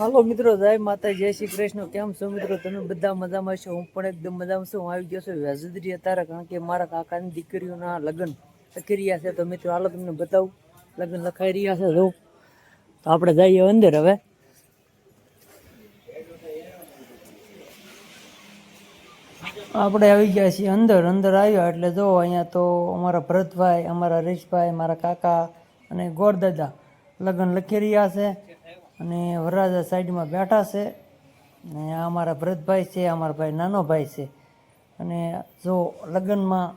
હાલો મિત્રો, જય માતા જય શ્રી કૃષ્ણ. કેમ છો મિત્રો? તમે બધા મજામાં છો? હું પણ એકદમ મજામાં છું. હું આવી ગયો છું વ્યાજુદરી અત્યારે, કારણ કે મારા કાકાની દીકરીઓના લગ્ન લખી રહ્યા છે. તો મિત્રો, હાલો તમને બતાવું. લગ્ન લખાઈ રહ્યા છે, જો. તો આપણે જઈએ અંદર હવે. આપણે આવી ગયા છીએ અંદર. અંદર આવ્યા એટલે જો, અહીંયા તો અમારા ભરતભાઈ, અમારા હરીશભાઈ, મારા કાકા અને ગોરદાદા લગ્ન લખી રહ્યા છે. અને વરરાજા સાઈડમાં બેઠા છે. અને આ અમારા ભરતભાઈ છે અમારા ભાઈ નાનો ભાઈ છે. અને જો લગ્નમાં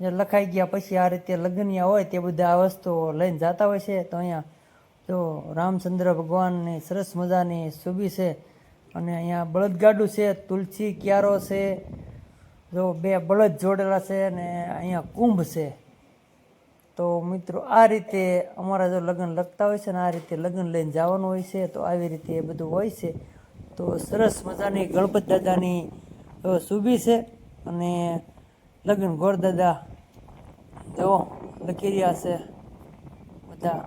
જે લખાઈ ગયા પછી આ રીતે લગ્નિયા હોય તે બધા આ વસ્તુઓ લઈને જતા હોય છે. તો અહીંયા જો રામચંદ્ર ભગવાનની સરસ મજાની સુબી છે. અને અહીંયા બળદગાડું છે, તુલસી ક્યારો છે. જો બે બળદ જોડેલા છે અને અહીંયા કુંભ છે. તો મિત્રો, આ રીતે અમારા જો લગ્ન લખતા હોય છે ને આ રીતે લગ્ન લઈને જવાનું હોય છે, તો આવી રીતે એ બધું હોય છે. તો સરસ મજાની ગણપત દાદાની શૂભી છે અને લગ્ન ગોરદાદા જો લખી રહ્યા છે બધા.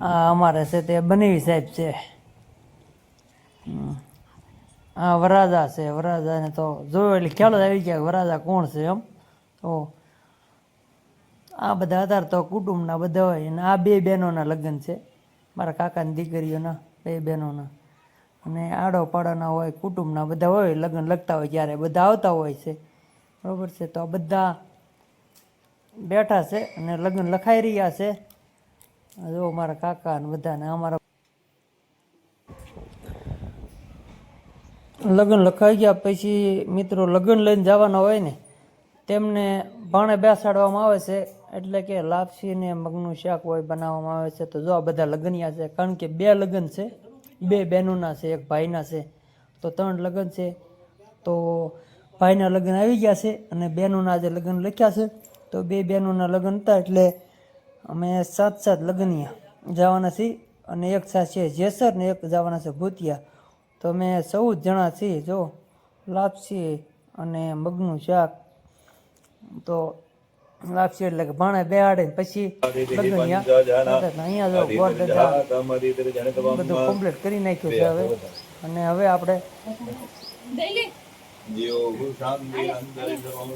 આ અમારે છે તે બનેવી સાહેબ છે. હમ. હા વરાજા છે વરાજાને તો જોયો એટલે ખ્યાલ જ આવી ગયા વરાજા કોણ છે એમ તો આ બધા હતા તો કુટુંબના બધા હોય અને આ બે બહેનોના લગ્ન છે મારા કાકાની દીકરીઓના બે બહેનોના અને આડો પાડોના હોય કુટુંબના બધા હોય લગ્ન લગતા હોય ત્યારે બધા આવતા હોય છે બરાબર છે તો આ બધા બેઠા છે અને લગ્ન લખાઈ રહ્યા છે જો મારા કાકા ને બધાને અમારા લગ્ન લખાઈ ગયા પછી મિત્રો લગ્ન લઈને જવાના હોય ને, તેમને ભાણે બેસાડવામાં આવે છે, એટલે કે લાપસી ને મગનું શાક હોય બનાવવામાં આવે છે. તો જો આ બધા લગ્નિયા છે, કારણ કે બે લગ્ન છે, બે બહેનોના છે, એક ભાઈના છે, તો ત્રણ લગ્ન છે. તો ભાઈના લગ્ન આવી ગયા છે અને બહેનોના જે લગ્ન લખ્યા છે. તો બે બહેનોના લગ્ન હતા, એટલે અમે સાત સાત લગ્નિયા જવાના છીએ અને એક સાથે છે જેસર ને એક જવાના છે ભૂતિયા. તો અમે ચૌદ જણા છીએ જો. લાપસી અને મગનું શાક. તો લાપસી એટલે કે ભાણે બેહાડે પછી અહીંયા અહીંયા જો ગોળ બધું કમ્પ્લીટ કરી નાખ્યું છે હવે. અને હવે આપણે શાંતિ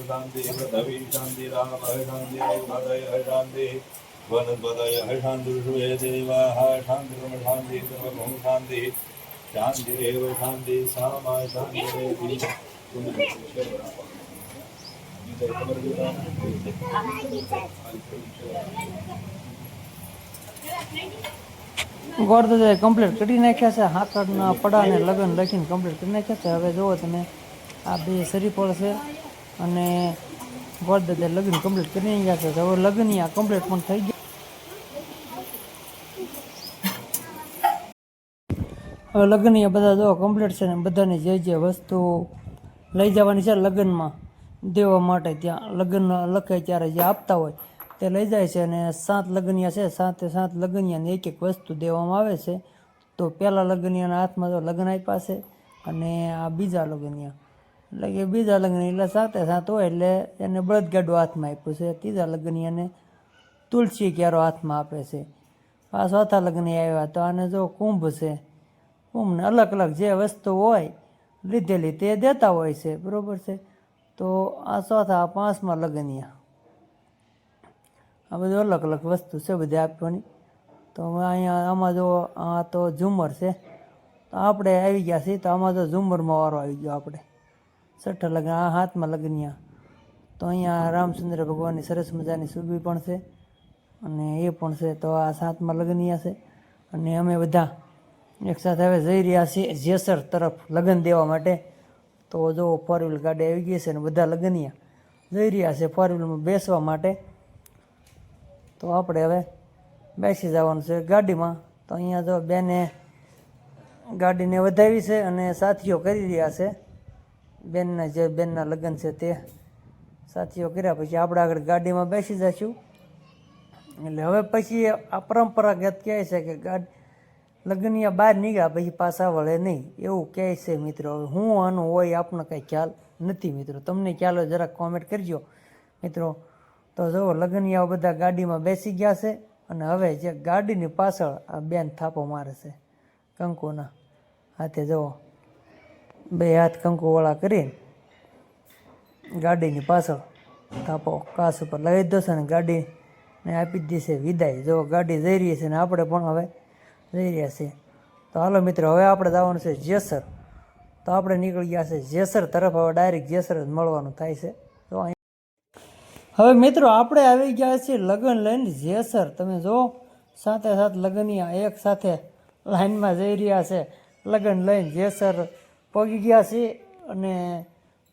શાંતિ શાંતિ રામ શાંતિ શાંતિ. વનસ્પતય શાંતિ શાંતિ શાંતિ શાંતિ. સામા શાંતિ ગોળ દાદાએ કમ્પ્લીટ કરી નાખ્યા છે હાકડના પડાને લગ્ન લખીને કમ્પ્લીટ કરી નાખ્યા છે. હવે જુઓ તમે, આ બે સરીફળ છે અને ગોળ દાદાએ લગ્ન કમ્પ્લીટ કરી નાખ્યા છે. હવે લગ્ન આ કમ્પ્લીટ પણ થઈ ગયા. હવે લગ્ન એ બધા જો કમ્પ્લીટ છે ને બધાની જે જે વસ્તુ લઈ જવાની છે લગ્નમાં, દેવા માટે ત્યાં લગ્ન લખે ત્યારે જે આપતા હોય તે લઈ જાય છે અને સાત લગ્નિયા છે, સાતે સાત લગ્નિયાને એક એક વસ્તુ દેવામાં આવે છે. તો પહેલાં લગ્નિયાના હાથમાં તો લગ્ન આપ્યા છે અને આ બીજા લગ્નિયા. એટલે કે બીજા લગ્ન એટલે સાતે સાત હોય એટલે એને બળદગાડું હાથમાં આપ્યું છે. ત્રીજા લગ્નિયાને તુલસી ક્યારો હાથમાં આપે છે. આ ચોથા લગ્ન આવ્યા તો આને જો કુંભ છે કુંભને અલગ અલગ જે વસ્તુ હોય લીધેલી તે દેતા હોય છે, બરાબર છે? તો આ ચોથા પાંચમા લગ્નિયા આ બધું અલગ અલગ વસ્તુ છે બધી આપવાની. તો અહીંયા, આમાં જો, આ તો ઝુમર છે. તો આપણે આવી ગયા છીએ, તો આમાં તો ઝુમરમાં વારો આવી ગયો આપણે. છઠ્ઠા લગ્ન, આ હાથમાં લગ્નિયા તો અહીંયા રામચંદ્ર ભગવાનની સરસ મજાની સુબી પણ છે. અને એ પણ છે, તો આ સાતમાં લગ્નિયા છે. અને અમે બધા એક સાથે હવે જઈ રહ્યા છીએ જેસર તરફ લગ્ન દેવા માટે. તો જો ફોર વ્હીલ ગાડી આવી ગઈ છે ને બધા લગ્નિયા જઈ રહ્યા છે ફોર વ્હીલમાં બેસવા માટે. તો આપણે હવે બેસી જવાનું છે ગાડીમાં. તો અહીંયા જો બેને ગાડીને વધાવી છે અને સાથીઓ કરી રહ્યા છે. બેનના જે બેનના લગ્ન છે તે સાથીઓ કર્યા પછી આપણે આગળ ગાડીમાં બેસી જઈશું. એટલે હવે પછી આ પરંપરાગત કહે છે કે ગાડી લગ્નિયા બહાર નીકળ્યા પછી પાછા વળે નહીં. એવું કહે છે મિત્રો. હવે હું આનું હોય આપણો કંઈ ખ્યાલ નથી મિત્રો. તમને ખ્યાલ હોય જરાક કોમેન્ટ કરજો. મિત્રો, તો જુઓ લગ્નિયાઓ બધા ગાડીમાં બેસી ગયા છે અને હવે જે ગાડીની પાછળ આ બેન થાપો મારે છે કંકુના હાથે જુઓ બે હાથ કંકુવાળા કરીને ગાડીની પાછળ થાપો કાસ ઉપર લગાવી દો છે ને ગાડીને આપી દેશે વિદાય. જો ગાડી જઈ રહી છે ને આપણે પણ હવે જઈ રહ્યા છીએ તો હાલો મિત્રો, હવે આપણે જવાનું છે જેસર. તો આપણે નીકળી ગયા છે જેસર તરફ. હવે ડાયરેક્ટ જેસર જ મળવાનું થાય છે. તો હવે મિત્રો, આપણે આવી ગયા છીએ લગ્ન લઈને જેસર. તમે જો સાથે સાથે લગ્નિયા એક સાથે લાઈનમાં જઈ રહ્યા છે. લગ્ન લઈને જેસર પગી ગયા છે અને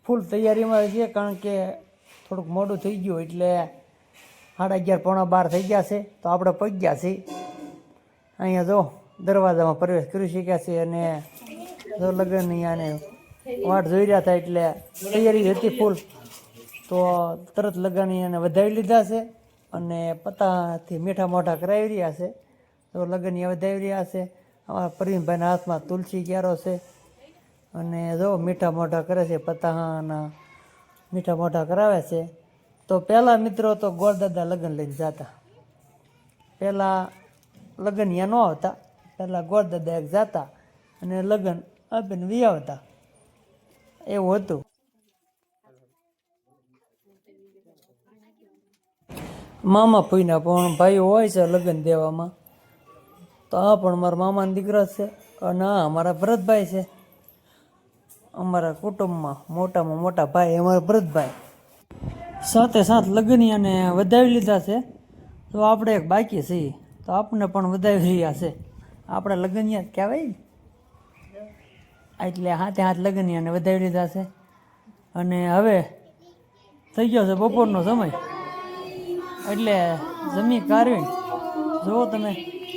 ફૂલ તૈયારીમાં છીએ કારણ કે થોડુંક મોડું થઈ ગયું એટલે સાડા અગિયાર પોણા બાર થઈ ગયા છે. તો આપણે પગ ગયા છીએ. અહીંયા જો દરવાજામાં પ્રવેશ કરી શક્યા છે અને જો લગ્ન અહીંયાને વાટ જોઈ રહ્યા હતા એટલે તૈયારી હતી ફૂલ તો તરત લગ્ન એને વધાવી લીધા છે અને પત્તાથી મીઠા મોઢા કરાવી રહ્યા છે. તો લગ્ન વધાવી રહ્યા છે. અમારા પ્રવીણભાઈના હાથમાં તુલસી ક્યારો છે અને જો મીઠા મોઢા કરે છે પતાહાના મીઠા મોઢા કરાવે છે. તો પહેલાં મિત્રો તો ગોળદાદા લગ્ન લઈને જતા. પહેલાં લગ્ન યા ન આવતા પહેલાં ગોળદાદા એક જતા અને લગ્ન આપીને વી આવતા એવું હતું. મામા ફૂઈના પણ ભાઈઓ હોય છે લગ્ન દેવામાં. તો આ પણ મારા મામાના દીકરા છે અને આ અમારા ભરતભાઈ છે. અમારા કુટુંબમાં મોટામાં મોટા ભાઈ અમારા ભરતભાઈ. સાથે સાથ લગ્નિયાને વધાવી લીધા છે. તો આપણે એક બાકી છીએ તો આપણને પણ વધાવી રહ્યા છે. આપણે લગ્નિયા કહેવાય એટલે હાથે હાથ લગ્નિયાને વધાવી લીધા છે. અને હવે થઈ ગયો છે બપોરનો સમય. એટલે જમી કાઢવી જુઓ તમે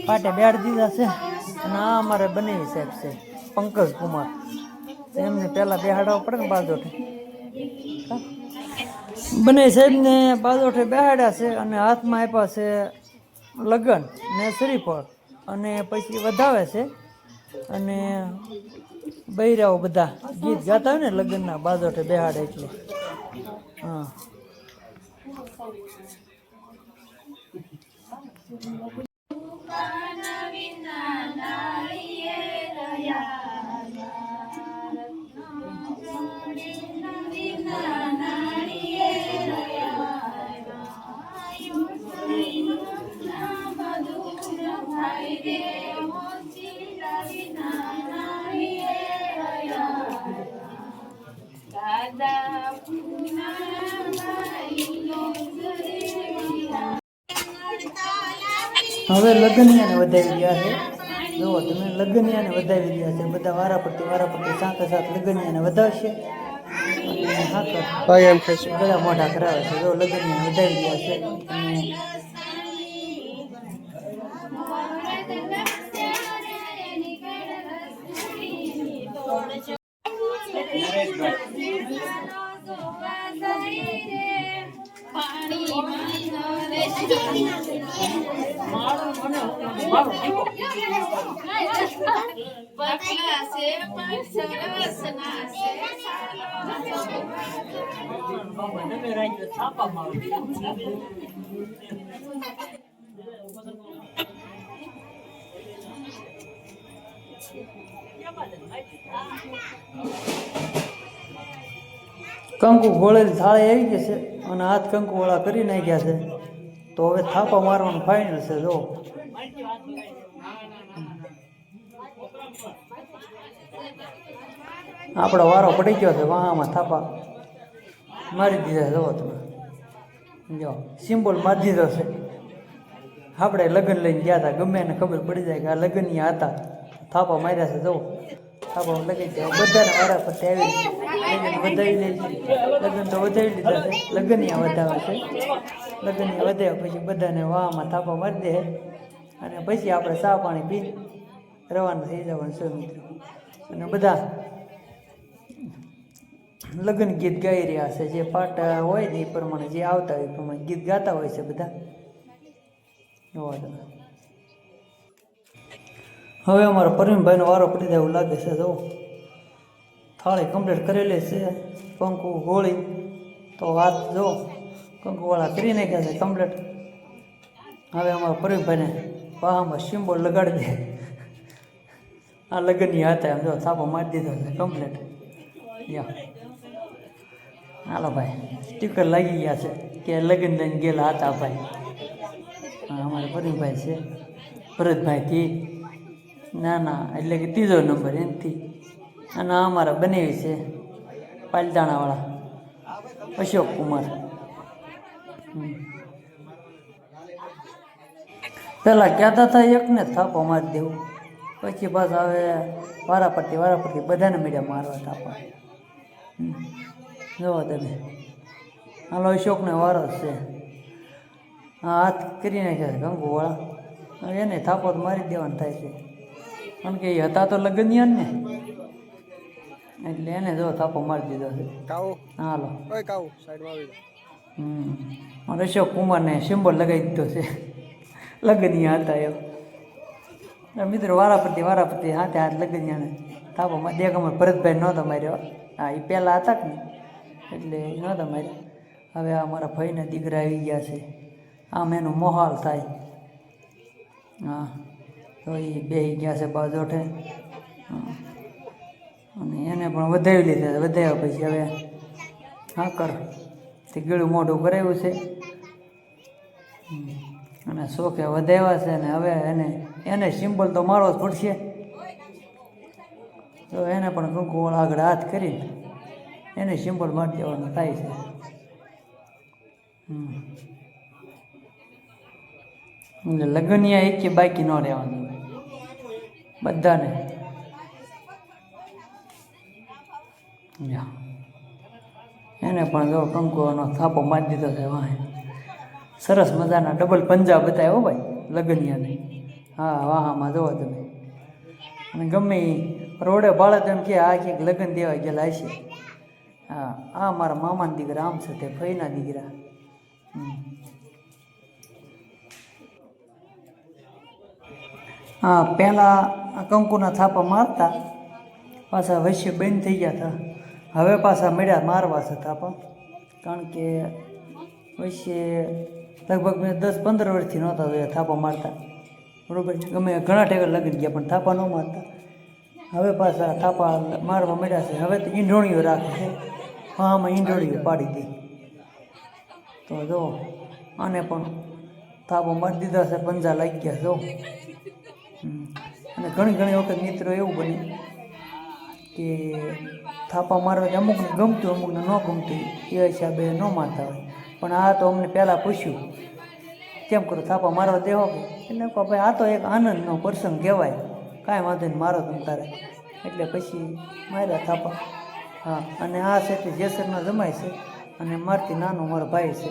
પાટે બેડ દીધા છે. અને આ અમારે બનેવી સાહેબ છે પંકજ કુમાર. એમને પહેલાં બેહાડવા પડે ને બાજોઠે. બને સાહેબને બાજોઠે બેહાડ્યા છે અને હાથમાં આપ્યા છે લગન ને શ્રીફળ અને પછી વધાવે છે. અને બૈરાઓ બધા ગીત ગાતા હોય ને લગ્નના બાજોઠે બેહાડે એટલે. હા. હવે લગ્નિયાને વધાવી રહ્યા છે. જુઓ તમે લગ્નિયાને વધાવી રહ્યા છે બધા વારા પરથી વારા પરથી સાથે સાથે લગ્નિયાને વધાવશે. અને હાકર બધા મોઢા કરાવે છે. જો લગ્નિયાને વધાવી રહ્યા છે પાણી કંકુ ગોળેલી થાળી આવી ગઈ છે અને હાથ કંકુ વાળા કરી નાખ્યા છે તો હવે થાપા મારવાનું ફાઇનલ છે, જો. આપણો વારો પડી ગયો છે વાહામાં થાપા મારી દીધા જુઓ તમે. જો સિમ્બોલ મારી દીધો છે. આપણે લગ્ન લઈને ગયા હતા, ગમે એને ખબર પડી જાય કે આ લગ્નની હતા. થાપા માર્યા છે જુઓ થાપા લગી બધાને વારા પર આવી. લગ્ન વધાવી લગ્ન તો વધારી લીધા છે. લગ્નિયા વધાવે છે. લગ્ન વધ્યા પછી બધાને વાહમાં થાપા મારી દે. અને પછી આપણે ચા પાણી પી રવાના થઈ જવાનું છે મિત્રો. અને બધા લગ્ન ગીત ગાઈ રહ્યા છે. જે પાટ હોય ને એ પ્રમાણે જે આવતા હોય એ પ્રમાણે ગીત ગાતા હોય છે બધા. જોવા હવે અમારા પરવીનભાઈનો વારો પડી જાય એવું લાગે છે જો થાળી કમ્પ્લીટ કરેલી છે, કંકુ હોળી તો વાત જો, કંકુવાળા કરી નાખ્યા છે કમ્પ્લીટ હવે અમારા પ્રવીણભાઈને પાહામાં સિમ્બોલ લગાડી દે. આ લગ્નની હતા એમ જો સાપો મારી દીધો છે કમ્પ્લેટ યા. હાલો ભાઈ સ્ટીકર લાગી ગયા છે કે લગ્ન લઈને ગયેલા હતા ભાઈ. અમારા પ્રવીણભાઈ છે. ભરતભાઈથી. ના ના, એટલે કે ત્રીજો નંબર એનથી. અને અમારા બનેવી છે પાલદાણાવાળા, અશોક કુમાર. પેલા કહેતા હતા એકને થાપો મારી દેવું. પછી પાછા હવે વારાફરતી વારાફરતી બધાને મીડિયા મારવા થાપા. જુઓ તમે. હાલો, અશોકને વારો છે. હાથ કરી નાખ્યા છે ગંગુવાળા. હવે એને થાપો તો મારી દેવાનું થાય છે. કારણ કે એ હતા તો લગ્ન ને. એટલે એને જો થાપો મારી દીધો છે. કાવો? હાલો. ઓય કાવો સાઈડમાં આવી હમ. અશોક કુમારને સિમ્બોલ લગાવી દીધો છે. લગ્નિયા હતા એમ. મિત્રો વારાપતિ વારાપતિ હાથે હાથ લગ્નિયાને થાપોમાં દેખામાં ભરતભાઈ નહોતો માર્યો. હા એ પહેલાં હતા કે નહીં? એટલે નહોતા માર્યા. હવે આ મારા ભાઈના દીકરા આવી ગયા છે. આમ એનું મોહાલ થાય. હા. તો એ બે ગયા છે બાજોઠે. હા. અને એને પણ વધાવી લીધા વધાવ્યા પછી હવે હા કર. તે ગીળું મોઢું કરાવ્યું છે. અને શોખે વધાવ્યા છે ને હવે એને એને સિમ્બલ તો મારવો જ પડશે. તો એને પણ કંકુવાળ આગળ હાથ કરીને એને સિમ્બલ મારી દેવાનું થાય છે. એટલે લગ્નિયા એક બાકી ન રહેવાનું. બધાને યા. એને પણ જો કંકુનો થાપો મારી દીધો છે, વાહ. સરસ મજાના ડબલ પંજા બતાવ્યા ભાઈ, લગનિયાને. હા, વાહામાં જોવો તમે. અને ગમે રોડે રોડે તો એમ કે આ ક્યાંક લગ્ન દેવા ગયેલા હશે. હા, આ મારા મામાના દીકરા, આમ છે તે ફઈના દીકરા. હા પહેલાં કંકુના થાપા મારતા, પાછા વૈશ્ય બંધ થઈ ગયા હતા. હવે પાછા મળ્યા મારવા છે થાપા કારણ કે પછી લગભગ મેં દસ પંદર વર્ષથી નહોતા જોયા થાપા મારતા. બરાબર છે? ગમે ઘણા ટેકર લગી ગયા પણ થાપા ન મારતા. હવે પાછા થાપા મારવા મળ્યા છે. હવે તો ઈંઢોણીઓ રાખે છે. હા, આમાં ઈંઢોણીઓ પાડી દે. તો જો, આને પણ થાપો મારી દીધા છે, પંજા લાગી ગયા જો. અને ઘણી ઘણી વખત મિત્રો એવું બને કે થાપા મારવાથી અમુકને ગમતું, અમુકને ન ગમતું. એ હિસાબે ન મારતા હોય. પણ આ તો અમને પહેલાં પૂછ્યું. કેમ કરો, થાપા મારવા દેવો કે? એટલે કહો, ભાઈ, આ તો એક આનંદનો પ્રસંગ કહેવાય. કાંઈ વાંધો નહીં, મારો તમ તારે. એટલે પછી માર્યા થાપા. હા, અને આ છે તે જેસરના જમાય છે. અને મારથી નાનો મારો ભાઈ છે.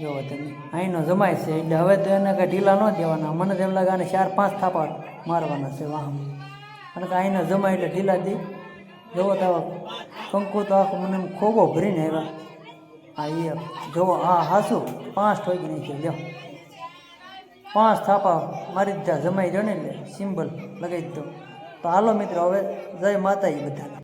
જોવો તમે અહીંનો જમાય છે. એટલે હવે તો એને કાંઈ ઢીલા ન દેવાના. મને તો એમ લાગે આને ચાર પાંચ થાપા મારવાના છે, વાહમાં. અને કે જમા એટલે ઢીલા દે. જોવો તો કંકુ તો આખો મને ખોબો ભરીને આવ્યા. હા એ જોવો હા હાસુ પાંચ ઠોકી નાખી લ્યો. પાંચ થાપા મારી દીધા, જમાઈ જણે એટલે સિમ્બલ લગાવી દીધો. તો હાલો મિત્રો, હવે જય માતાજી બધાને.